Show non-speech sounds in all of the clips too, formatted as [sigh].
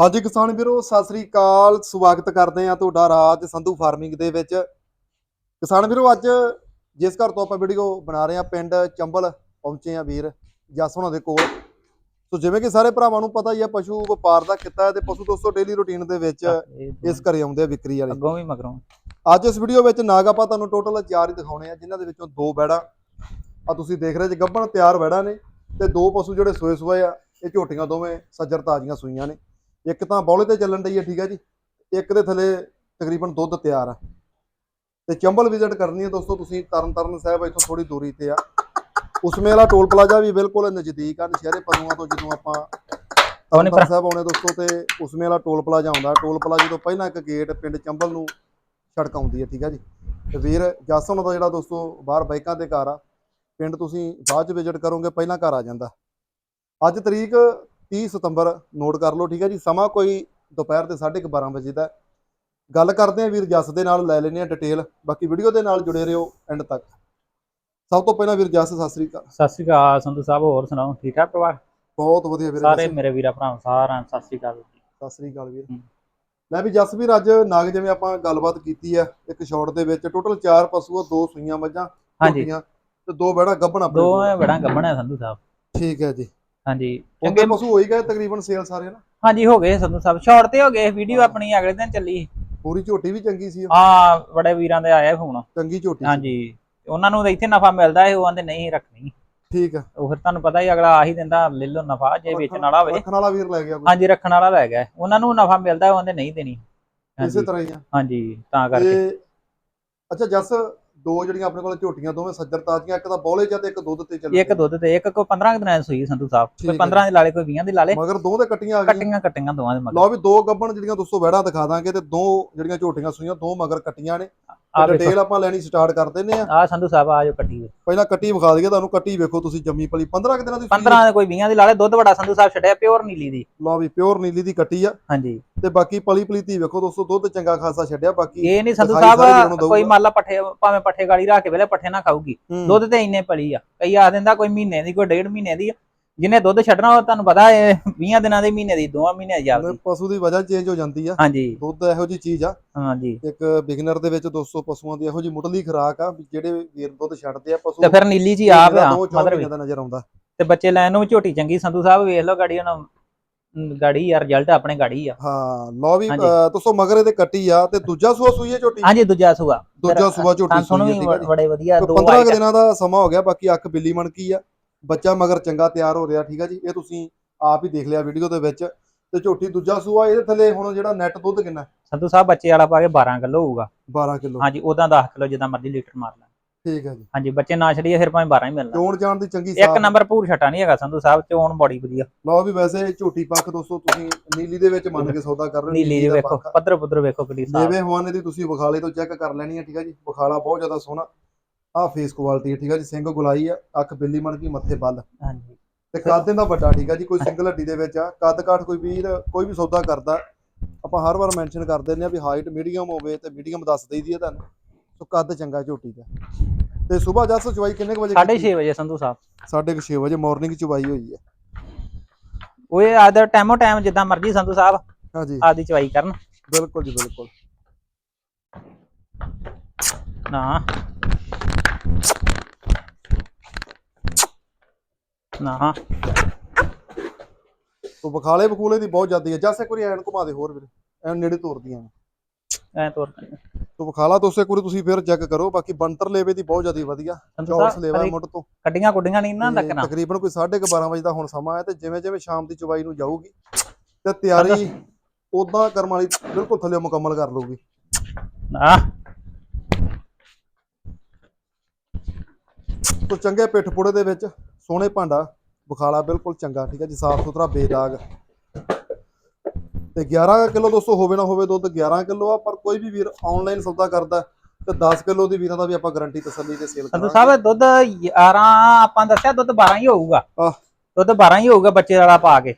ਹਾਂਜੀ ਕਿਸਾਨ ਵੀਰੋ ਸਤਿ ਸ੍ਰੀ ਅਕਾਲ। ਸਵਾਗਤ ਕਰਦੇ ਆ ਤੁਹਾਡਾ ਰਾਜ ਸੰਧੂ ਫਾਰਮਿੰਗ ਦੇ ਵਿੱਚ। ਕਿਸਾਨ ਵੀਰੋ ਅੱਜ ਜਿਸ ਘਰ ਤੋਂ ਆਪਾਂ ਵੀਡੀਓ ਬਣਾ ਰਹੇ ਆ ਪਿੰਡ ਚੰਬਲ ਪਹੁੰਚੇ ਆ ਵੀਰ ਜਸ ਉਹਨਾਂ ਦੇ ਕੋਲ। ਸੋ ਜਿਵੇਂ ਕਿ ਸਾਰੇ ਭਰਾਵਾਂ ਨੂੰ ਪਤਾ ਹੀ ਆ ਪਸ਼ੂ ਵਪਾਰ ਦਾ ਕਿੱਤਾ ਹੈ ਤੇ ਪਸ਼ੂ ਦੋਸਤੋ ਡੇਲੀ ਰੁਟੀਨ ਦੇ ਵਿੱਚ ਇਸ ਘਰੇ ਆਉਂਦੇ ਆ ਵਿਕਰੀ ਵਾਲੇ। ਅੱਗੋਂ ਵੀ ਮਗਰੋਂ। ਅੱਜ ਇਸ ਵੀਡੀਓ ਵਿੱਚ ਨਾਗ ਆਪਾਂ ਤੁਹਾਨੂੰ ਟੋਟਲ ਚਾਰ ਹੀ ਦਿਖਾਉਣੇ ਆ ਜਿਨ੍ਹਾਂ ਦੇ ਵਿੱਚੋਂ ਦੋ ਬੈੜਾ। ਆ ਤੁਸੀਂ ਦੇਖ ਰਹੇ ਜੀ ਗੱਭਣ ਤਿਆਰ ਬੈੜਾ ਨੇ ਤੇ ਦੋ ਪਸ਼ੂ ਜਿਹੜੇ ਸੋਏ ਸੋਏ ਆ ਇਹ ਝੋਟੀਆਂ ਦੋਵੇਂ ਸੱਜਰ ਤਾਜ਼ੀਆਂ ਸੂਈਆਂ ਨੇ। ਇੱਕ ਤਾਂ ਬੌਲੇ ਤੇ ਚੱਲਣ ਡਈ ਹੈ ਠੀਕ ਹੈ ਜੀ। ਇੱਕ ਦੇ ਥੱਲੇ ਤਕਰੀਬਨ ਦੁੱਧ ਤਿਆਰ ਆ। ਤੇ ਚੰਬਲ ਵਿਜ਼ਿਟ ਕਰਨੀ ਹੈ ਦੋਸਤੋ ਤੁਸੀਂ ਤਰਨ ਤਾਰਨ ਸਾਹਿਬ ਇੱਥੋਂ ਥੋੜੀ ਦੂਰੀ ਤੇ ਆ। ਉਸਮੇ ਵਾਲਾ ਟੋਲ ਪਲਾਜ਼ਾ ਵੀ ਬਿਲਕੁਲ ਨਜ਼ਦੀਕ ਆ ਨਸ਼ਹਿਰੇ ਪਨੂਆ ਤੋਂ ਜਦੋਂ ਆਪਾਂ ਤਰਨ ਤਾਰਨ ਸਾਹਿਬ ਆਉਣੇ ਦੋਸਤੋ ਤੇ ਉਸਮੇ ਵਾਲਾ ਟੋਲ ਪਲਾਜ਼ਾ ਆਉਂਦਾ। ਟੋਲ ਪਲਾਜ਼ੇ ਤੋਂ ਪਹਿਲਾਂ ਇੱਕ ਗੇਟ ਪਿੰਡ ਚੰਬਲ ਨੂੰ ਸੜਕ ਆਉਂਦੀ ਹੈ ਠੀਕ ਹੈ ਜੀ। ਤੇ ਵੀਰ ਜਸ ਉਹਨਾਂ ਦਾ ਜਿਹੜਾ ਦੋਸਤੋ ਬਾਹਰ ਬਾਈਕਾਂ ਤੇ ਘਰ ਆ। ਪਿੰਡ ਤੁਸੀਂ ਬਾਅਦ ਚ ਵਿਜ਼ਿਟ ਕਰੋਗੇ ਪਹਿਲਾਂ ਘਰ ਆ ਜਾਂਦਾ। ਅੱਜ ਤਰੀਕ 30 ਸਤੰਬਰ ਨੋਟ ਕਰ ਲਓ ਠੀਕ ਹੈ ਜੀ? ਸਮਾਂ ਕੋਈ ਦੁਪਹਿਰ ਦੇ 12:30 ਵਜੇ ਦਾ। ਗੱਲ ਕਰਦੇ ਆ ਵੀਰ ਜਸ ਦੇ ਨਾਲ ਲੈ ਲੈਨੇ ਆ ਡਿਟੇਲ ਬਾਕੀ ਵੀਡੀਓ ਦੇ ਨਾਲ ਜੁੜੇ ਰਹੋ ਐਂਡ ਤੱਕ। ਸਭ ਤੋਂ ਪਹਿਲਾਂ ਵੀਰ ਜਸ ਸਤਿ ਸ੍ਰੀ ਅਕਾਲ। ਸਤਿ ਸ਼੍ਰੀ ਅਕਾਲ ਸੰਧੂ ਸਾਹਿਬ ਹੋਰ ਸੁਣਾਓ ਠੀਕ ਠਾਕ ਪਰਿਵਾਰ? ਬਹੁਤ ਵਧੀਆ ਵੀਰ ਸਾਰੇ ਮੇਰੇ ਵੀਰਾ ਭਰਾ ਸਾਰਿਆਂ ਸਤਿ ਸ਼੍ਰੀ ਅਕਾਲ। ਸਤਿ ਸ੍ਰੀ ਅਕਾਲ ਵੀਰ। ਲੈ ਵੀ ਜਸ ਵੀਰ ਅੱਜ ਨਾਗ ਜਿਵੇਂ ਆਪਾਂ ਗੱਲਬਾਤ ਕੀਤੀ ਆ ਇੱਕ ਸ਼ਾਰਟ ਦੇ ਵਿੱਚ ਟੋਟਲ 4 ਪਸ਼ੂ ਆ ਦੋ ਸੂਈਆਂ ਮੱਝਾਂ ਹਾਂਜੀ। ਤੇ ਦੋ ਬੈੜਾ ਗੱਭਣ ਦੋ। ਬੜਾ ਗੱਬਣਾ ਸੰਧੂ ਸਾਹਿਬ। ਠੀਕ ਹੈ ਜੀ। ਹਾਂਜੀ। ਚੰਗੇ ਪਸ਼ੂ ਹੋ ਹੀ ਗਏ ਤਕਰੀਬਨ ਸੇਲ ਸਾਰੇ ਨਾ? ਹਾਂਜੀ ਹੋ ਗਏ ਸੰਧੂ ਸਾਹਿਬ ਸ਼ਾਰਟ ਤੇ ਹੋ ਗਏ ਵੀਡੀਓ ਆਪਣੀ ਅਗਲੇ ਦਿਨ ਚੱਲੀ। ਪੂਰੀ ਝੋਟੀ ਵੀ ਚੰਗੀ ਸੀ ਆ ਬੜੇ ਵੀਰਾਂ ਦੇ ਆਇਆ ਫੋਨ। ਚੰਗੀ ਝੋਟੀ। ਹਾਂਜੀ। ਉਹਨਾਂ ਨੂੰ ਇੱਥੇ ਨਫਾ ਮਿਲਦਾ ਹੈ ਉਹ ਆਂਦੇ ਨਹੀਂ ਰੱਖਣੀ। ਠੀਕ ਹੈ ਉਹ ਫਿਰ ਤੁਹਾਨੂੰ ਪਤਾ ਹੀ ਅਗਲਾ ਆਹੀ ਦਿੰਦਾ ਲੈ ਲਓ ਨਫਾ ਜੇ ਵੇਚਣ ਵਾਲਾ ਹੋਵੇ। ਰੱਖਣ ਵਾਲਾ ਵੀਰ ਲੈ ਗਿਆ ਹਾਂਜੀ ਰੱਖਣ ਵਾਲਾ ਲੈ ਗਿਆ। ਉਹਨਾਂ ਨੂੰ ਨਫਾ ਮਿਲਦਾ ਉਹ ਆਂਦੇ ਨਹੀਂ ਦੇਣੀ। ਇਸੇ ਤਰ੍ਹਾਂ ਹੀ ਆ। ਹਾਂਜੀ ਤਾਂ ਕਰਕੇ। ਅੱਛਾ ਜਸ ਦੋ ਜਿਹੜੀਆਂ ਆਪਣੇ ਕੋਲ ਝੋਟੀਆਂ ਦੋਵੇਂ ਸੱਜਰ ਤਾਜ਼ੀਆਂ ਇੱਕ ਤਾਂ ਬੋਲੇ ਜਾਂ ਤੇ ਇੱਕ ਦੁੱਧ ਤੇ ਚੱਲ ਇੱਕ ਦੁੱਧ ਤੇ ਇੱਕ ਕੋ 15 ਦਿਨਾਂ ਦੀ ਸੂਈ ਸੰਧੂ ਸਾਹਿਬ। ਕੋਈ ਹੈ। 15 ਦੀ ਲਾ ਲੇ ਕੋਈ 20 ਦੀ ਲਾ ਲੇ ਮਗਰ ਦੋ ਦੇ ਕੱਟੀਆਂ ਆ ਗਈਆਂ। ਕੱਟੀਆਂ ਕੱਟੀਆਂ ਦੋਵਾਂ ਦੇ ਮਗਰ। ਲਓ ਵੀ ਦੋ ਗੱਬਣ ਜਿਹੜੀਆਂ ਦੋਸਤੋ ਵਹਿੜਾਂ ਦਿਖਾ ਦਾਂਗੇ ਤੇ ਦੋ ਜਿਹੜੀਆਂ ਝੋਟੀਆਂ ਸੂਈਆਂ ਦੋ ਮਗਰ ਕੱਟੀਆਂ ਨੇ। ਆ ਡਿਟੇਲ ਆਪਾਂ ਲੈਣੀ ਸਟਾਰਟ ਕਰ ਦਿੰਨੇ ਆ। ਆ ਸੰਧੂ ਸਾਹਿਬ ਆ ਜੋ ਕੱਟੀ। ਪਹਿਲਾਂ ਕੱਟੀ ਵਿਖਾ ਦਈਏ ਤੁਹਾਨੂੰ ਕੱਟੀ ਵੇਖੋ ਤੁਸੀਂ ਜੰਮੀ ਪਲੀ। 15 ਕਿ ਦਿਨਾਂ ਦੀ ਸੂਈ 15 ਦੇ ਕੋਈ 20 ਦੀ ਲਾ ਲੇ ਦੁੱਧ ਬੜਾ ਸੰਧੂ ਸਾਹਿਬ ਛੱਡਿਆ ਪਿਓਰ ਨੀਲੀ ਦੀ। ਲਓ ਵੀ ਪਿਓਰ ਨੀਲੀ ਦੀ ਕੱਟੀ ਆ। ਹਾਂਜੀ। ਤੇ ਬਾਕੀ ਪਲੀ ਪਲੀਤੀ ਵੇਖੋ ਦੋਸਤੋ ਦੁੱਧ ਚੰਗਾ ਖਾਸਾ ਛੱਡਿਆ ਬਾਕੀ ਇਹ ਨਹੀਂ ਸੰਧੂ ਸਾਹਿਬ ਕੋਈ। ਮੰਨ ਲਾ ਪੱਠੇ ਭਾਵੇਂ ਪੱਠੇ ਗਾਲੀ ਰੱਖ ਕੇ ਵੇਲੇ ਪੱਠੇ ਨਾ ਖਾਊਗੀ। ਦੁੱਧ ਤੇ ਇੰਨੇ ਪਲੀ ਆ। ਕਈ ਆ ਦਿੰਦਾ ਕੋਈ ਮਹੀਨੇ ਦੀ ਕੋਈ ਡੇਢ ਮਹੀਨੇ ਦੀ ਆ। ਜਿਹਨੇ ਦੁੱਧ ਛੱਡਣਾ ਉਹ ਤੁਹਾਨੂੰ ਪਤਾ ਹੈ 20 ਦਿਨਾਂ ਦੇ ਮਹੀਨੇ ਦੀ ਦੋਵਾਂ ਮਹੀਨੇ ਦੀ ਪਸ਼ੂ ਦੀ ਵਜ੍ਹਾ ਚੇਂਜ ਹੋ ਜਾਂਦੀ ਆ। ਹਾਂਜੀ। ਦੁੱਧ ਇਹੋ ਜੀ ਚੀਜ਼ ਆ। ਹਾਂਜੀ। ਇੱਕ ਬਿਗਨਰ ਦੇ ਵਿੱਚ 200 ਪਸ਼ੂਆਂ ਦੀ ਇਹੋ ਜੀ ਮੁੱਢਲੀ ਖੁਰਾਕ ਆ ਜਿਹੜੇ ਵੀਰ ਦੁੱਧ ਛੱਡਦੇ ਆ ਪਸ਼ੂ ਤੇ ਫਿਰ ਨੀਲੀ ਜੀ ਆਪ ਆ ਦਾ ਨਜ਼ਰ ਆਉਂਦਾ। ਤੇ ਬੱਚੇ ਲੈਣ ਨੂੰ ਝੋਟੀ ਚੰਗੀ ਸੰਧੂ ਸਾਹਿਬ ਵੇਖ ਲਓ ਗਾੜੀ ਅਮ, ਗਾੜੀ ਆ ਰਿਜ਼ਲਟ ਆਪਣੇ ਗਾੜੀ ਆ। ਹਾਂ ਲਓ ਵੀ ਦੋਸਤੋ ਮਗਰ ਇਹਦੇ ਕੱਟੀ ਆ ਤੇ ਦੂਜਾ ਸੂਆ ਸੂਈ ਹੈ ਝੋਟੀ? ਹਾਂਜੀ ਦੂਜਾ ਸੂਆ। ਦੂਜਾ ਸੂਆ ਝੋਟੀ ਸੂਈ ਹੈ ਬੜੇ ਵਧੀਆ ਦੋ 15 ਕੁ ਆਈਟਮ। ਦਿਨਾਂ ਦਾ ਸਮਾਂ ਹੋ ਗਿਆ ਬਾਕੀ ਅੱਖ ਬਿੱਲੀ ਮਣਕੀ ਆ। ਬੱਚਾ ਮਗਰ ਚੰਗਾ ਤਿਆਰ ਹੋ ਰਿਹਾ ਠੀਕ ਹੈ ਜੀ? ਇਹ ਤੁਸੀਂ ਆਪ ਹੀ ਦੇਖ ਲਿਆ ਵੀਡੀਓ ਦੇ ਵਿੱਚ। ਤੇ ਝੋਟੀ ਦੂਜਾ ਸੂਆ ਇਹਦੇ ਥੱਲੇ ਹੁਣ ਜਿਹੜਾ ਨੈਟ ਦੁੱਧ ਕਿੰਨਾ? ਸੰਧੂ ਸਾਹਿਬ ਬੱਚੇ ਵਾਲਾ ਪਾ ਕੇ 12 ਕਿਲੋ ਹੋਊਗਾ। 12 ਕਿਲੋ। ਹਾਂਜੀ ਉਦਾਂ 10 ਕਿਲੋ ਜਿੱਦਾਂ ਮਰਜ਼ੀ ਲੀਟਰ ਮਾਰ ਲੈ ਠੀਕ ਹੈ ਜੀ। ਹਾਂਜੀ ਬੱਚੇ ਨਾ ਛੜੀਏ ਫਿਰ ਭਾਵੇਂ 12 ਹੀ ਮਿਲਣਾ ਚੋਣ ਜਾਣ ਦੀ ਚੰਗੀ ਇੱਕ ਸਾਰ ਨੰਬਰ ਪੂਰ ਛਟਾ ਨਹੀਂ ਹੈਗਾ ਸੰਧੂ ਸਾਹਿਬ ਚੋਣ ਬੜੀ ਵਧੀਆ। ਲਓ ਵੀ ਵੈਸੇ ਝੋਟੀ ਪੱਖ ਦੋਸਤੋ ਤੁਸੀਂ ਨੀਲੀ ਦੇ ਵਿੱਚ ਮੰਨ ਕੇ ਸੌਦਾ ਕਰ ਰਹੇ ਹੋ ਨੀਲੀ ਦੇ ਵੇਖੋ ਆ। ਪੱਧਰ ਪੁੱਧਰ ਵੇਖੋ ਕਿੱਡੀ ਸਾਫ਼। ਦੇਵੇ ਹਵਾਨੇ ਦੀ ਤੁਸੀਂ ਵਿਖਾਲੇ ਤੋਂ ਚੈੱਕ ਕਰ ਲੈਣੀ ਹੈ ਠੀਕ ਹੈ ਜੀ? ਵਿਖਾਲਾ ਬਹੁਤ ਜ਼ਿਆਦਾ ਸੋਹਣਾ। ਆਹ ਫੇਸ ਕੁਆਲਿਟੀ ਹੈ ਠੀਕ ਹੈ ਜੀ ਸਿੰਘ ਗੁਲਾਈ ਆ ਅੱਖ ਬਿੱਲੀ ਮਣਕੀ ਮੱਥੇ ਬੱਲ। ਹਾਂਜੀ। ਤੇ ਕੱਦ ਇਹਦਾ ਵੱਡਾ ਠੀਕ ਆ ਜੀ ਕੋਈ ਸਿੰਗਲ ਹੱਡੀ ਦੇ ਵਿੱਚ ਆ ਕੱਦ ਕਾਠ ਕੋਈ ਵੀਰ ਕੋਈ ਵੀ ਸੌਦਾ ਕਰਦਾ ਆਪਾਂ ਹਰ ਵਾਰ ਮੈਂਸ਼ਨ ਕਰ ਦਿੰਦੇ ਆ ਵੀ ਹਾਈਟ ਮੀਡੀਅਮ ਹੋਵੇ ਤੇ ਮੀਡੀਅਮ ਦੱਸ ਦਈਦੀ ਆ ਤੁਹਾਨੂੰ। ਸੋ ਕੱਦ ਚੰਗਾ ਝੋਟੀ ਦਾ। ਤੇ ਸਵੇਰ ਜਸ ਚਵਾਈ ਕਿੰਨੇ ਕੁ ਵਜੇ 6:30 ਵਜੇ ਸੰਧੂ ਸਾਹਿਬ। 6:30 ਵਜੇ ਮਾਰਨਿੰਗ ਚਵਾਈ ਹੋਈ ਹੈ। ਉਹ ਇਹ ਆਦਰ ਟਾਈਮੋ ਟਾਈਮ ਜਿੱਦਾਂ ਮਰਜ਼ੀ ਸੰਧੂ ਸਾਹਿਬ। ਹਾਂਜੀ। ਆਦੀ ਚਵਾਈ ਕਰਨ। ਬਿਲਕੁਲ ਜੀ ਬਿਲਕੁਲ। ਨਾ। ਨਾ ਤੋ ਬਖਾਲੇ ਬਖੂਲੇ ਦੀ ਬਹੁਤ ਜ਼ਿਆਦੀ ਹੈ ਜਸ ਇੱਕ ਵਾਰੀ ਐਨ ਘੁਮਾ ਦੇ ਹੋਰ ਵੀਰੇ। ਐਨ ਨੇੜੇ ਤੋਰਦੀਆਂ ਐ ਤੋਰ ਤੋ ਬਖਾਲਾ ਤੋਂ ਉਸੇ ਵਾਰੀ ਤੁਸੀਂ ਫਿਰ ਚੈੱਕ ਕਰੋ। ਬਾਕੀ ਬੰਤਰ ਲੇਵੇ ਦੀ ਬਹੁਤ ਜ਼ਿਆਦੀ ਵਧੀਆ। ਚੌਰਸ ਲੇਵਾ ਮੁੱਢ ਤੋਂ। ਕੱਡੀਆਂ ਕੁੱਡੀਆਂ ਨਹੀਂ ਨਾ ਤਕਰੀਬਨ ਕੋਈ 12:30 ਵਜੇ ਦਾ ਹੁਣ ਸਮਾਂ ਹੈ ਤੇ ਜਿਵੇਂ ਜਿਵੇਂ ਸ਼ਾਮ ਦੀ ਚਵਾਈ ਨੂੰ ਜਾਊਗੀ ਤੇ ਤਿਆਰੀ ਉਦਾਂ ਕਰਮ ਵਾਲੀ ਬਿਲਕੁਲ ਥੱਲੇ ਮੁਕੰਮਲ ਕਰ ਲਊਗੀ। ਨਾ। ਤੋ ਚੰਗੇ ਪਿੱਠ ਪੁੜੇ ਦੇ ਵਿੱਚ ਸੋਹਣੇ ਭਾਂਡਾ ਬਖਾਲਾ ਬਿਲਕੁਲ ਚੰਗਾ ਠੀਕ ਹੈ ਜੀ ਸਾਫ਼ ਸੁਥਰਾ ਬੇਦਾਗ। ਤੇ 11 ਕਿਲੋ ਦੋਸਤੋ ਹੋਵੇ ਨਾ ਹੋਵੇ ਦੁੱਧ 11 ਕਿਲੋ ਆ ਪਰ ਕੋਈ ਵੀ ਵੀਰ ਆਨਲਾਈਨ ਸੌਦਾ ਕਰਦਾ ਤੇ 10 ਕਿਲੋ ਦੀ ਵੀਰਾਂ ਦਾ ਵੀ ਆਪਾਂ ਗਾਰੰਟੀ ਤਸੱਲੀ ਤੇ ਸੇਲ ਕਰਾਂਗੇ। ਸਾਹਿਬ ਦੁੱਧ 11 ਆਪਾਂ ਦੱਸਿਆ ਦੁੱਧ 12 ਹੀ ਹੋਊਗਾ। ਦੁੱਧ 12 ਹੀ ਹੋਊਗਾ ਬੱਚੇ ਵਾਲਾ ਪਾ ਕੇ।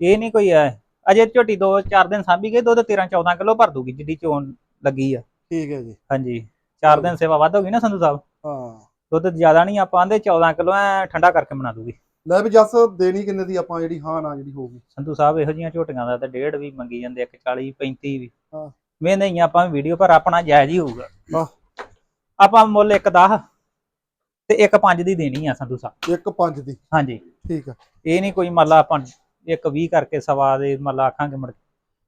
ਇਹ ਨਹੀਂ ਕੋਈ ਐ ਅਜੇ ਝੋਟੀ 2-4 ਦਿਨ ਸਾਂਭੀ ਗਈ ਦੁੱਧ 13-14 ਕਿਲੋ ਭਰ ਦੂਗੀ ਜਿੱਡੀ ਚੋਣ ਲੱਗੀ ਆ। ਠੀਕ ਹੈ ਜੀ। ਹਾਂਜੀ 4 ਦਿਨ ਸੇਵਾ ਵੱਧ ਹੋ ਗਈ ਨਾ ਸੰਧੂ ਸਾਹਿਬ? ਹਾਂ। ਦੁੱਧ ਜ਼ਿਆਦਾ ਨਹੀਂ ਆਪਾਂ ਆਂਦੇ 14 ਕਿਲੋ ਐ ਠੰਡਾ ਕਰਕੇ ਬਣਾ ਦੂਗੀ। ਲੈ ਵੀ ਜੱਸ ਦੇਣੀ ਕਿੰਨੇ ਦੀ ਆਪਾਂ ਜਿਹੜੀ ਹਾਂ ਨਾ ਜਿਹੜੀ ਹੋਊਗੀ? ਸੰਧੂ ਸਾਹਿਬ ਇਹੋ ਜੀਆਂ ਝੋਟੀਆਂ ਦਾ ਤਾਂ ਡੇਢ ਵੀ ਮੰਗੀ ਜਾਂਦੇ ਇੱਕ 40 35 ਵੀ। ਹਾਂ। ਵੇਂਦੇ ਹੀ ਆ ਆਪਾਂ ਵੀਡੀਓ ਪਰ ਆਪਣਾ ਜਾਇਜ਼ ਹੀ ਹੋਊਗਾ। ਆਪਾਂ ਮੁੱਲ ਇੱਕ 10 ਤੇ ਇੱਕ 5 ਦੀ ਦੇਣੀ ਆ ਸੰਧੂ ਸਾਹਿਬ। ਇੱਕ ਪੰਜ ਦੀ। ਹਾਂਜੀ। ਠੀਕ ਆ। ਇਹ ਨਹੀਂ ਕੋਈ ਮੱਲਾ ਆਪਾਂ ਇੱਕ 20 ਕਰਕੇ ਸਵਾ ਦੇ ਮੱਲਾ ਆਖਾਂਗੇ ਮੁੜ ਕੇ।